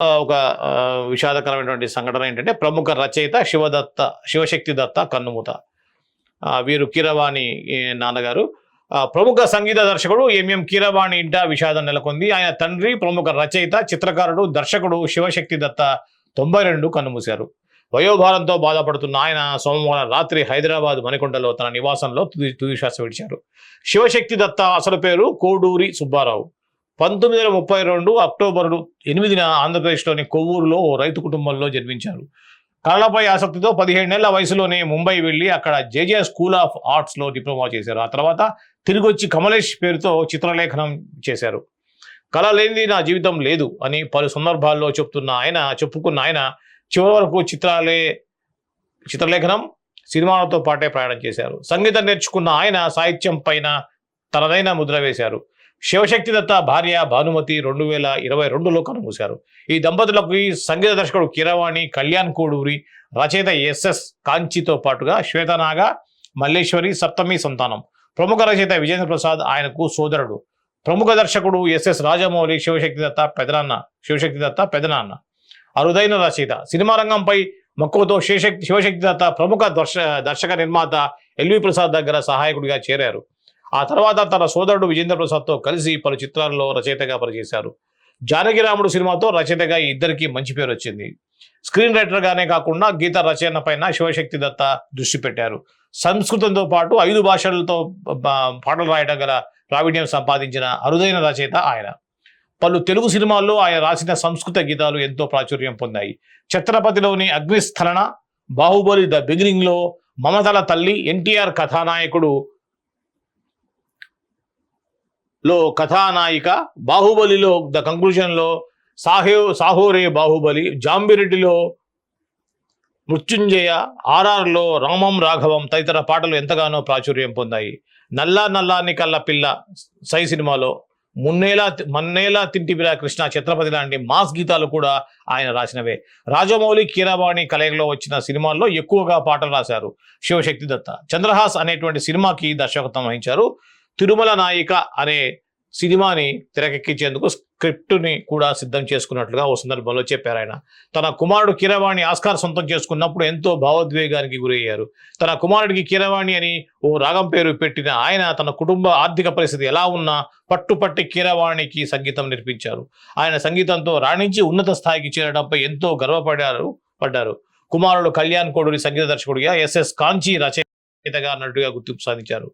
ఒక విషాదకరమైనటువంటి సంఘటన ఏంటంటే ప్రముఖ రచయిత శివదత్త శివశక్తి దత్త కన్నుమూత. వీరు కీరవాణి నాన్నగారు. ప్రముఖ సంగీత దర్శకుడు ఎంఎం కీరవాణి ఇంట విషాదం నెలకొంది. ఆయన తండ్రి ప్రముఖ రచయిత చిత్రకారుడు దర్శకుడు శివశక్తి దత్త తొంభై రెండు కన్నుమూశారు. వయోభారంతో బాధపడుతున్న ఆయన సోమవారం రాత్రి హైదరాబాద్ మణికొండలో తన నివాసంలో తుది తుదిశ్వాస విడిచారు. శివశక్తి దత్త అసలు పేరు కోడూరి సుబ్బారావు. పంతొమ్మిది వేల ముప్పై రెండు అక్టోబర్ ఎనిమిదిన ఆంధ్రప్రదేశ్లోని కొవ్వూరులో ఓ రైతు కుటుంబంలో జన్మించారు. కళలపై ఆసక్తితో పదిహేడేళ్ళ వయసులోనే ముంబై వెళ్ళి అక్కడ జేజే స్కూల్ ఆఫ్ ఆర్ట్స్లో డిప్లొమా చేశారు. ఆ తర్వాత తిరిగి వచ్చి కమలేష్ పేరుతో చిత్రలేఖనం చేశారు. కళ లేనిది నా జీవితం లేదు అని పలు సందర్భాల్లో చెప్తున్న ఆయన చెప్పుకున్న ఆయన చివరి వరకు చిత్రాలే చిత్రలేఖనం సినిమాలతో పాటే ప్రయాణం చేశారు. సంగీతం నేర్చుకున్న ఆయన సాహిత్యం పైన తనదైన ముద్ర వేశారు. శివశక్తి దత్త భార్య భానుమతి రెండు వేల ఇరవై రెండులో కనుమూశారు ఈ దంపతులకు ఈ సంగీత దర్శకుడు కీరవాణి కళ్యాణ్ కోడూరి రచయిత ఎస్ఎస్ కాంచితో పాటుగా శ్వేతనాగ మల్లేశ్వరి సప్తమి సంతానం. ప్రముఖ రచయిత విజేంద్ర ప్రసాద్ ఆయనకు సోదరుడు. ప్రముఖ దర్శకుడు ఎస్ఎస్ రాజమౌళి శివశక్తి దత్త పెదనాన్న శివశక్తి దత్త పెదనాన్న. అరుదైన రచయిత. సినిమా రంగంపై మక్కువతో శివశక్తి శివశక్తి దత్త ప్రముఖ దర్శ దర్శక నిర్మాత ఎల్వి ప్రసాద్ దగ్గర సహాయకుడిగా చేరారు. ఆ తర్వాత తన సోదరుడు విజేంద్ర ప్రసాద్తో కలిసి పలు చిత్రాల్లో రచయితగా పనిచేశారు. జానకిరాముడు సినిమాతో రచయితగా ఈ ఇద్దరికి మంచి పేరు వచ్చింది. స్క్రీన్ రైటర్గానే కాకుండా గీత రచన పైన శివశక్తి దత్త దృష్టి పెట్టారు. సంస్కృతంతో పాటు ఐదు భాషలతో పాటలు రాయడం గల ప్రావీణ్యం సంపాదించిన అరుదైన రచయిత ఆయన. పలు తెలుగు సినిమాల్లో ఆయన రాసిన సంస్కృత గీతాలు ఎంతో ప్రాచుర్యం పొందాయి. ఛత్రపతిలోని అగ్నిస్థలన బాహుబలి ద బిగినింగ్లో మమతల తల్లి ఎన్టీఆర్ కథానాయకుడు లో కథానాయిక బాహుబలిలో ద కంక్లూషన్లో సాహే సాహోరే బాహుబలి జాంబిరెడ్డిలో మృత్యుంజయ ఆర్ఆర్లో రామం రాఘవం తదితర పాటలు ఎంతగానో ప్రాచుర్యం పొందాయి. నల్లా నల్లాని కల్ల పిల్ల సై సినిమాలో మున్నేలా మన్నేలా తింటిబిరా కృష్ణ ఛత్రపతి లాంటి మాస్ గీతాలు కూడా ఆయన రాసినవే. రాజమౌళి కీరవాణి కలయికలో వచ్చిన సినిమాల్లో ఎక్కువగా పాటలు రాశారు శివశక్తి దత్త. చంద్రహాస్ అనేటువంటి సినిమాకి దర్శకత్వం వహించారు. తిరుమల నాయిక అనే సినిమాని తెరకెక్కించేందుకు స్క్రిప్టుని కూడా సిద్ధం చేసుకున్నట్లుగా ఓ సందర్భంలో చెప్పారు ఆయన. తన కుమారుడు కీరవాణి ఆస్కార్ సొంతం చేసుకున్నప్పుడు ఎంతో భావోద్వేగానికి గురయ్యారు. తన కుమారుడికి కీరవాణి అని ఓ రాగం పేరు పెట్టిన ఆయన తన కుటుంబ ఆర్థిక పరిస్థితి ఎలా ఉన్నా పట్టుపట్టి కీరవాణికి సంగీతం నేర్పించారు. ఆయన సంగీతంతో రాణించి ఉన్నత స్థాయికి చేరడంపై ఎంతో గర్వపడారు పడ్డారు. కుమారుడు కళ్యాణ్ కోడూరి సంగీత దర్శకుడిగా ఎస్ఎస్ కాంచి రచయితగా నటుగా గుర్తింపు సాధించారు.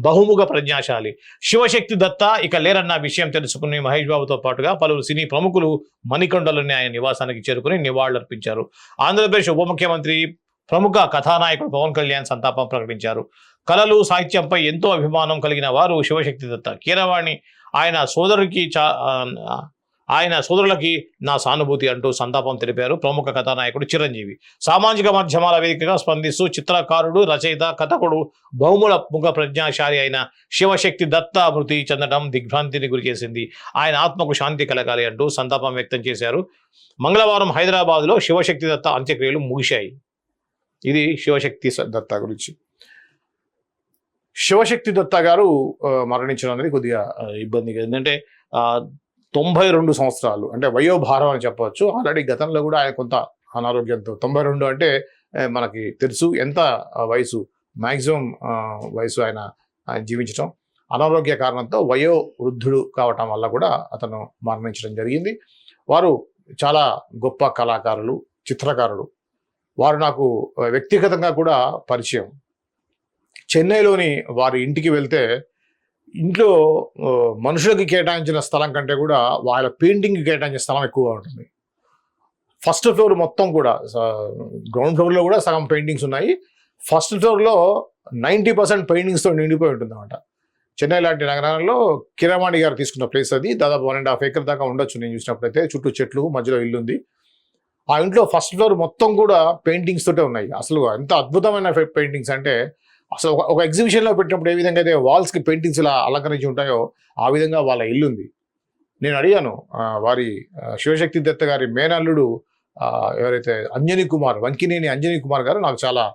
బహుముఖ ప్రజ్ఞాశాలి. శివశక్తి దత్త ఇక లేరన్న విషయం తెలుసుకుని మహేష్ బాబుతో పాటుగా పలువురు సినీ ప్రముఖులు మణికొండలోని ఆయన నివాసానికి చేరుకుని నివాళులర్పించారు. ఆంధ్రప్రదేశ్ ఉప ముఖ్యమంత్రి ప్రముఖ కథానాయకుడు పవన్ కళ్యాణ్ సంతాపం ప్రకటించారు. కళలు సాహిత్యంపై ఎంతో అభిమానం కలిగిన వారు శివశక్తి దత్త. కీరవాణి ఆయన సోదరుడికి చా ఆయన సోదరులకి నా సానుభూతి అంటూ సంతాపం తెలిపారు. ప్రముఖ కథానాయకుడు చిరంజీవి. సామాజిక మాధ్యమాల వేదికగా స్పందిస్తూ చిత్రకారుడు రచయిత కథకుడు బహుముల ముఖ ప్రజ్ఞాశాలి అయిన శివశక్తి దత్త మృతి చెందడం దిగ్భ్రాంతిని గురిచేసింది ఆయన ఆత్మకు శాంతి కలగాలి అంటూ సంతాపం వ్యక్తం చేశారు. మంగళవారం హైదరాబాద్లో శివశక్తి దత్త అంత్యక్రియలు ముగిశాయి. ఇది శివశక్తి దత్త గురించి. శివశక్తి దత్త గారు మరణించడం అనేది కొద్దిగా ఇబ్బందిగా. ఎందుకంటే ఆ, తొంభై రెండు సంవత్సరాలు. అంటే వయోభారం అని చెప్పవచ్చు. ఆల్రెడీ గతంలో కూడా ఆయన కొంత అనారోగ్యంతో తొంభై రెండు అంటే మనకి తెలుసు ఎంత వయసు. మ్యాక్సిమం వయసు ఆయన ఆయన జీవించడం అనారోగ్య కారణంతో వయో వృద్ధుడు కావటం వల్ల కూడా అతను మరణించడం జరిగింది. వారు చాలా గొప్ప కళాకారులు చిత్రకారుడు వారు నాకు వ్యక్తిగతంగా కూడా పరిచయం. చెన్నైలోని వారి ఇంటికి వెళ్తే ఇంట్లో మనుషులకి కేటాయించిన స్థలం కంటే కూడా వాళ్ళ పెయింటింగ్కి కేటాయించిన స్థలం ఎక్కువగా ఉంటుంది. ఫస్ట్ ఫ్లోర్ మొత్తం కూడా గ్రౌండ్ ఫ్లోర్లో కూడా సగం పెయింటింగ్స్ ఉన్నాయి. ఫస్ట్ ఫ్లోర్లో నైంటీ పర్సెంట్ పెయింటింగ్స్తో నిండిపోయి ఉంటుంది అనమాట చెన్నై లాంటి నగరాల్లో కిరవాణి గారు తీసుకున్న ప్లేస్ అది. దాదాపు వన్ అండ్ హాఫ్ ఏకర్ దాకా ఉండొచ్చు నేను చూసినప్పుడైతే. చుట్టూ చెట్లు మధ్యలో ఇల్లు ఉంది ఆ ఇంట్లో ఫస్ట్ ఫ్లోర్ మొత్తం కూడా పెయింటింగ్స్ తోటే ఉన్నాయి. అసలు ఎంత అద్భుతమైన పెయింటింగ్స్ అంటే అసలు ఒక- ఒక పెట్టినప్పుడు ఏ విధంగా అయితే వాల్స్కి పెయింటింగ్స్ ఇలా అలంకరించి ఉంటాయో ఆ విధంగా వాళ్ళ ఇల్లు ఉంది. నేను అడిగాను వారి శివశక్తి దత్త గారి మేనల్లుడు ఎవరైతే అంజనీ కుమార్ వంకినేని అంజనీ కుమార్ గారు నాకు చాలా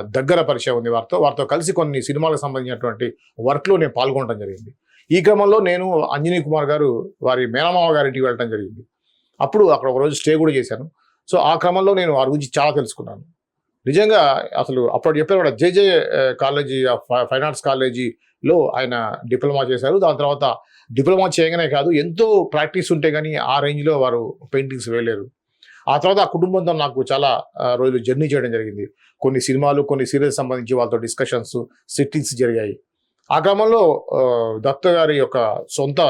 దగ్గర పరిచయం ఉంది వారితో. వారితో కలిసి కొన్ని సినిమాలకు సంబంధించినటువంటి వర్క్లో నేను పాల్గొనడం జరిగింది. ఈ క్రమంలో నేను అంజనీ కుమార్ గారు వారి మేనమామ గారింటికి వెళ్ళడం జరిగింది. అప్పుడు అక్కడ ఒక రోజు స్టే కూడా చేశాను. సో ఆ క్రమంలో నేను వారి గురించి చాలా తెలుసుకున్నాను. నిజంగా అసలు అప్పుడు చెప్పారు కూడా JJ college of fine arts కాలేజీలో ఆయన డిప్లొమా చేశారు. దాని తర్వాత డిప్లొమా చేయగానే కాదు ఎంతో ప్రాక్టీస్ ఉంటే కానీ ఆ రేంజ్లో వారు పెయింటింగ్స్ వేయలేరు. ఆ తర్వాత ఆ కుటుంబంతో నాకు చాలా రోజులు జర్నీ చేయడం జరిగింది. కొన్ని సినిమాలు కొన్ని సీరియల్స్ సంబంధించి వాళ్ళతో డిస్కషన్స్ సిట్టింగ్స్ జరిగాయి. ఆ క్రమంలో దత్త గారి యొక్క సొంత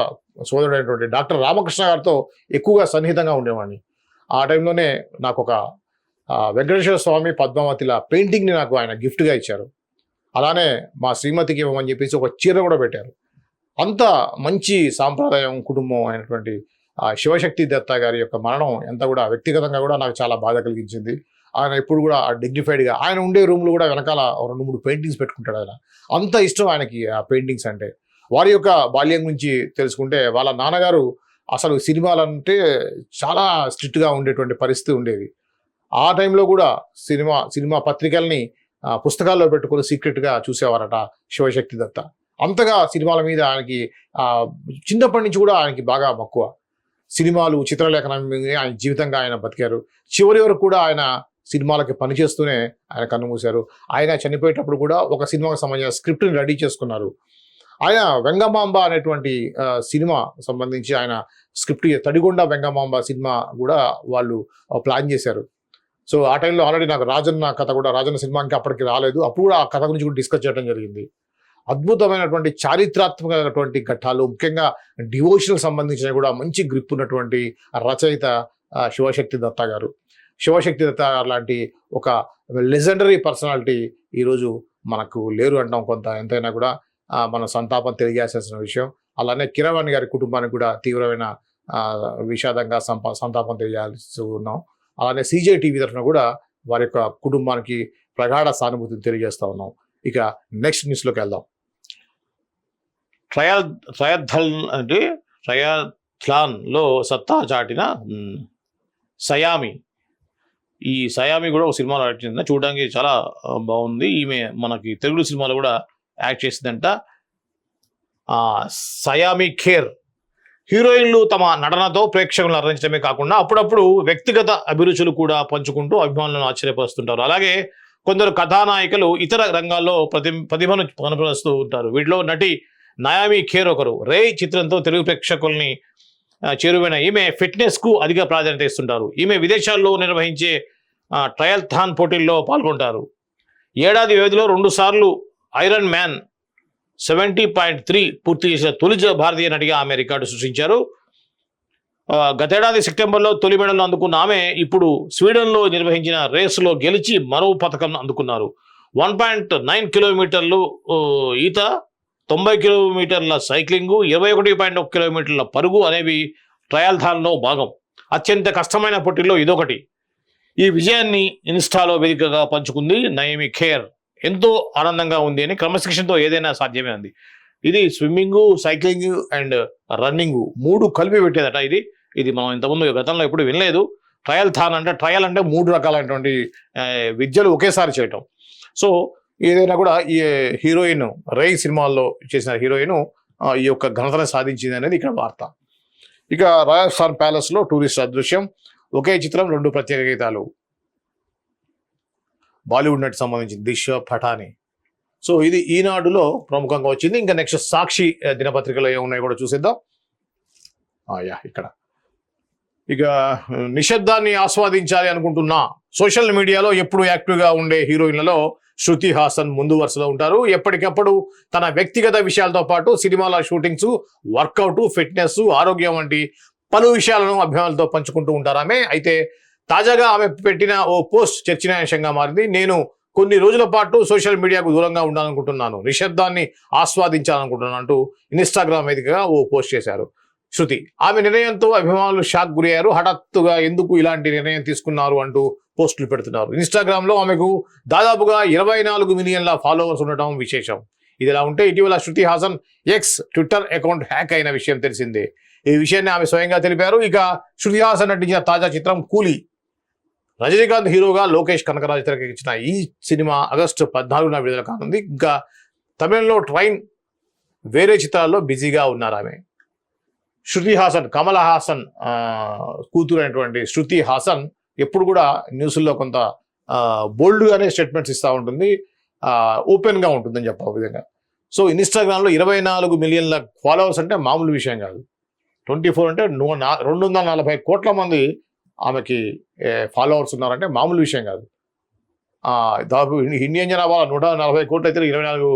సోదరుడైనటువంటి డాక్టర్ రామకృష్ణ గారితో ఎక్కువగా సన్నిహితంగా ఉండేవాడిని. ఆ టైంలోనే నాకు ఒక వెంకటేశ్వర స్వామి పద్మావతిల పెయింటింగ్ని నాకు ఆయన గిఫ్ట్గా ఇచ్చారు. అలానే మా శ్రీమతికి ఇవ్వమని చెప్పేసి ఒక చీర కూడా పెట్టారు. అంత మంచి సాంప్రదాయం కుటుంబం అయినటువంటి ఆ శివశక్తి దత్త గారి యొక్క మరణం ఎంత కూడా వ్యక్తిగతంగా కూడా నాకు చాలా బాధ కలిగించింది. ఆయన ఎప్పుడు కూడా డిగ్నిఫైడ్గా ఆయన ఉండే రూమ్లో కూడా వెనకాల రెండు మూడు పెయింటింగ్స్ పెట్టుకుంటాడు ఆయన. అంత ఇష్టం ఆయనకి ఆ పెయింటింగ్స్ అంటే. వారి యొక్క బాల్యం గురించి తెలుసుకుంటే వాళ్ళ నాన్నగారు అసలు సినిమాలంటే చాలా స్ట్రిక్ట్గా ఉండేటువంటి పరిస్థితి ఉండేది. ఆ టైంలో కూడా సినిమా సినిమా పత్రికల్ని పుస్తకాల్లో పెట్టుకుని సీక్రెట్గా చూసేవారట శివశక్తి దత్త. అంతగా సినిమాల మీద ఆయనకి చిన్నప్పటి నుంచి కూడా ఆయనకి బాగా మక్కువ. సినిమాలు చిత్రలేఖనం ఆయన జీవితంగా ఆయన బతికారు. చివరి వరకు కూడా ఆయన సినిమాలకి పనిచేస్తూనే ఆయన కన్నుమూశారు ఆయన చనిపోయేటప్పుడు కూడా ఒక సినిమాకి సంబంధించిన స్క్రిప్ట్ని రెడీ చేసుకున్నారు. ఆయన వెంగమాంబ అనేటువంటి సినిమా సంబంధించి ఆయన స్క్రిప్ట్ తడిగొండ వెంగమాంబ సినిమా కూడా వాళ్ళు ప్లాన్ చేశారు. సో ఆ టైంలో ఆల్రెడీ నాకు రాజన్న కథ కూడా రాజన్న సినిమా ఇంకా అప్పటికి రాలేదు. అప్పుడు కూడా ఆ కథ గురించి కూడా డిస్కస్ చేయడం జరిగింది. అద్భుతమైనటువంటి చారిత్రాత్మకమైనటువంటి ఘట్టాలు ముఖ్యంగా డివోషనల్ సంబంధించిన కూడా మంచి గ్రిప్ ఉన్నటువంటి రచయిత శివశక్తి దత్తా గారు. శివశక్తి దత్త గారు లాంటి ఒక లెజెండరీ పర్సనాలిటీ ఈరోజు మనకు లేరు అంటాం కొంత. ఎంతైనా కూడా మన సంతాపం తెలియజేయాల్సిన విషయం. అలానే కిరవాణి గారి కుటుంబానికి కూడా తీవ్రమైన విషాదంగా సంపా సంతాపం తెలియాల్సి ఉన్నాం. అలానే సీజే టీవీ తరఫున కూడా వారి యొక్క కుటుంబానికి ప్రగాఢ సానుభూతిని తెలియజేస్తూ ఉన్నాం. ఇక నెక్స్ట్ న్యూస్లోకి వెళ్దాం. ట్రయల్ ట్రయథల్ అంటే ట్రయథ్లాన్లో సత్తా చాటిన సయామి. ఈ సయామి కూడా ఒక సినిమాలో యాక్ట్ చేసింది చూడడానికి చాలా బాగుంది. ఈమె మనకి తెలుగు సినిమాలో కూడా యాక్ట్ చేసిందంట. సయామి ఖేర్. హీరోయిన్లు తమ నటనతో ప్రేక్షకులను అర్థించడమే కాకుండా అప్పుడప్పుడు వ్యక్తిగత అభిరుచులు కూడా పంచుకుంటూ అభిమానులను ఆశ్చర్యపరుస్తుంటారు. అలాగే కొందరు కథానాయికలు ఇతర రంగాల్లో ప్రతి ప్రతిభను కనపరుస్తూ ఉంటారు. వీటిలో నటి నయామి ఖేర్ ఒకరు. రే చిత్రంతో తెలుగు ప్రేక్షకుల్ని చేరువైన ఈమె ఫిట్నెస్కు అధిక ప్రాధాన్యత ఇస్తుంటారు. ఈమె విదేశాల్లో నిర్వహించే ట్రయల్ థాన్ పోటీల్లో పాల్గొంటారు. ఏడాది వ్యవధిలో రెండు సార్లు Iron Man seventy point three పూర్తి చేసిన తొలి భారతీయ నటిగా ఆమె రికార్డు సృష్టించారు. గతేడాది సెప్టెంబర్లో తొలి మెడల్ను అందుకున్న ఆమె ఇప్పుడు స్వీడన్లో నిర్వహించిన రేసులో గెలిచి మరో పథకం అందుకున్నారు. వన్ పాయింట్ నైన్ కిలోమీటర్లు ఈత తొంభై కిలోమీటర్ల సైక్లింగు ఇరవై ఒకటి పాయింట్ ఒక కిలోమీటర్ల పరుగు అనేవి ట్రయల్థాన్లో భాగం. అత్యంత కష్టమైన పోటీల్లో ఇదొకటి. ఈ విజయాన్ని ఇన్స్టాలో వేదికగా పంచుకుంది నయమి ఖేర్. ఎంతో ఆనందంగా ఉంది అని క్రమశిక్షణతో ఏదైనా సాధ్యమే ఉంది ఇది స్విమ్మింగ్ సైక్లింగ్ అండ్ రన్నింగ్ మూడు కలిపి పెట్టేదట ఇది. ఇది మనం ఇంతకుముందు గతంలో ఎప్పుడు వినలేదు. ట్రయల్ థాన్ అంటే ట్రయల్ అంటే మూడు రకాలైనటువంటి విద్యలు ఒకేసారి చేయటం. సో ఏదైనా కూడా ఈ హీరోయిన్ రై సినిమాల్లో చేసిన హీరోయిన్ ఈ యొక్క ఘనతను సాధించింది అనేది ఇక్కడ వార్త. ఇక రాజస్థాన్ ప్యాలెస్లో టూరిస్ట్ అదృశ్యం. ఒకే చిత్రం రెండు ప్రత్యేక గీతాలు. బాలీవుడ్ నటి సంబంధించిన దిశ పఠాని. సో ఇది ఈనాడులో ప్రముఖంగా వచ్చింది. ఇంకా నెక్స్ట్ సాక్షి దినపత్రికలో ఏమున్నాయో కూడా చూసేద్దాం. యా ఇక్కడ. ఇక నిశ్శబ్దాన్ని ఆస్వాదించాలి అనుకుంటున్నా. సోషల్ మీడియాలో ఎప్పుడు యాక్టివ్గా ఉండే హీరోయిన్లలో శృతి హాసన్ ముందు వరుసలో ఉంటారు. ఎప్పటికప్పుడు తన వ్యక్తిగత విషయాలతో పాటు సినిమాల షూటింగ్స్ వర్కౌట్ ఫిట్నెస్ ఆరోగ్యం వంటి పలు విషయాలను అభిమానులతో పంచుకుంటూ ఉంటారు ఆమె. అయితే తాజాగా ఆమె పెట్టిన ఓ పోస్ట్ చర్చనీయాంశంగా మారింది. నేను కొన్ని రోజుల పాటు సోషల్ మీడియాకు దూరంగా ఉండాలనుకుంటున్నాను. నిశ్శబ్దాన్ని ఆస్వాదించాలనుకుంటున్నాను అంటూ ఇన్స్టాగ్రామ్ వేదికగా ఓ పోస్ట్ చేశారు. శృతి ఆమె నిర్ణయంతో అభిమానులు షాక్ గురయ్యారు. హఠాత్తుగా ఎందుకు ఇలాంటి నిర్ణయం తీసుకున్నారు అంటూ పోస్టులు పెడుతున్నారు. ఇన్స్టాగ్రామ్లో ఆమెకు దాదాపుగా ఇరవై నాలుగు మిలియన్ల ఫాలోవర్స్ ఉండటం విశేషం. ఇది ఇలా ఉంటే ఇటీవల Shruti Haasan X Twitter account hack అయిన విషయం తెలిసిందే. ఈ విషయాన్ని ఆమె స్వయంగా తెలిపారు. ఇక శృతి హాసన్ నటించిన తాజా చిత్రం కూలీ. రజనీకాంత్ హీరోగా లోకేష్ కనకరాజు తెరకెక్కించిన ఈ సినిమా ఆగస్టు పద్నాలుగున విడుదల కానుంది. ఇంకా తమిళంలో ట్రైన్ వేరే చిత్రాల్లో బిజీగా ఉన్నారు ఆమె. శృతి హాసన్ కమల హాసన్ కూతురు అయినటువంటి శృతి హాసన్ ఎప్పుడు కూడా న్యూస్లో కొంత బోల్డ్గానే స్టేట్మెంట్స్ ఇస్తూ ఉంటుంది. ఓపెన్గా ఉంటుందని చెప్ప విధంగా. సో ఇన్స్టాగ్రామ్లో ఇరవై నాలుగు మిలియన్ల ఫాలోవర్స్ అంటే మామూలు విషయం కాదు. ట్వంటీ ఫోర్ అంటే నూ- నా- రెండు వందల నలభై కోట్ల మంది ఆమెకి ఫాలోవర్స్ ఉన్నారంటే మామూలు విషయం కాదు. దాదాపు ఇండియన్ జనాభా నూట నలభై కోట్లు అయితే ఇరవై నాలుగు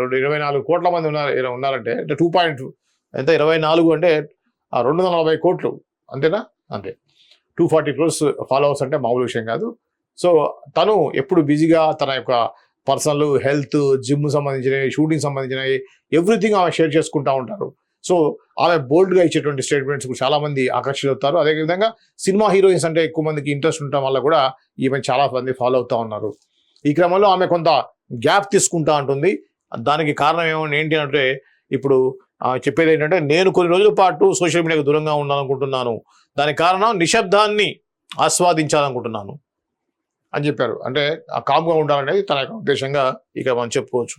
రెండు ఇరవై నాలుగు కోట్ల మంది ఉన్నారు ఉన్నారంటే అంటే టూ పాయింట్ ఎంత? ఇరవై నాలుగు అంటే రెండు వందల నలభై కోట్లు. అంతేనా? అంతే. టూ ఫార్టీ క్రోర్స్ ఫాలోవర్స్ అంటే మామూలు విషయం కాదు. సో తను ఎప్పుడు బిజీగా తన యొక్క పర్సనల్ హెల్త్ జిమ్ సంబంధించినవి షూటింగ్ సంబంధించినవి ఎవ్రీథింగ్ ఆమె షేర్ చేసుకుంటూ ఉంటారు. సో ఆమె బోల్డ్గా ఇచ్చేటువంటి స్టేట్మెంట్స్ చాలా మంది ఆకర్షితులవుతారు. అదేవిధంగా సినిమా హీరోయిన్స్ అంటే ఎక్కువ మందికి ఇంట్రెస్ట్ ఉండటం వల్ల కూడా ఈమె చాలా మంది ఫాలో అవుతా ఉన్నారు. ఈ క్రమంలో ఆమె కొంత గ్యాప్ తీసుకుంటా ఉంటుంది దానికి కారణం ఏమో ఏంటి అంటే ఇప్పుడు చెప్పేది ఏంటంటే నేను కొన్ని రోజుల పాటు సోషల్ మీడియాకు దూరంగా ఉండాలనుకుంటున్నాను. దానికి కారణం నిశ్శబ్దాన్ని ఆస్వాదించాలనుకుంటున్నాను అని చెప్పారు. అంటే ఆ కామ్గా ఉండాలనేది తన యొక్క ఉద్దేశంగా ఇక మనం చెప్పుకోవచ్చు.